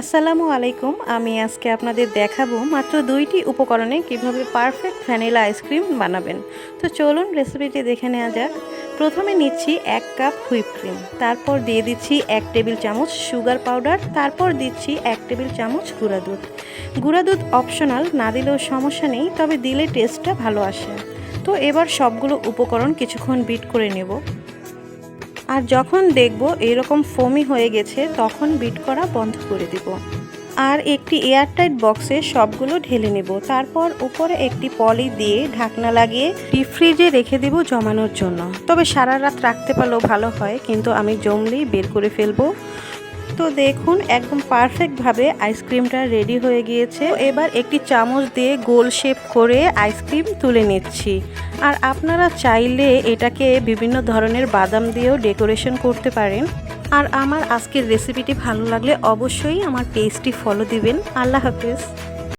আসসালামু আলাইকুম। আমি আজকে আপনাদের দেখাবো মাত্র দুইটি উপকরণে কীভাবে পারফেক্ট ভ্যানিলা আইসক্রিম বানাবেন। তো চলুন রেসিপিটি দেখে নেওয়া যাক। প্রথমে নিচ্ছি এক কাপ হুইপ ক্রিম, তারপর দিয়ে দিচ্ছি এক টেবিল চামচ সুগার পাউডার, তারপর দিচ্ছি এক টেবিল চামচ গুঁড়া দুধ। গুঁড়া দুধ অপশনাল, না দিলেও সমস্যা নেই, তবে দিলে টেস্টটা ভালো আসে। তো এবার সবগুলো উপকরণ কিছুক্ষণ বিট করে নেব। আর যখন দেখব এরকম ফোমি হয়ে গেছে, তখন বিট করা বন্ধ করে দিব। আর একটি এয়ারটাইট বক্সে সবগুলো ঢেলে নেব। তারপর উপরে একটি পলি দিয়ে ঢাকনা লাগিয়ে ডিপ ফ্রিজে রেখে দেব জমানোর জন্য। তবে সারা রাত রাখতে পারলেও ভালো হয়, কিন্তু আমি জমলেই বের করে ফেলব। তো দেখুন, একদম পারফেক্টভাবে আইসক্রিমটা রেডি হয়ে গিয়েছে। এবার একটি চামচ দিয়ে গোল শেপ করে আইসক্রিম তুলে নিচ্ছি। আর আপনারা চাইলে এটাকে বিভিন্ন ধরনের বাদাম দিয়েও ডেকোরেশন করতে পারেন। আর আমার আজকের রেসিপিটি ভালো লাগলে অবশ্যই আমার পেজটি ফলো দিবেন। আল্লাহ হাফিজ।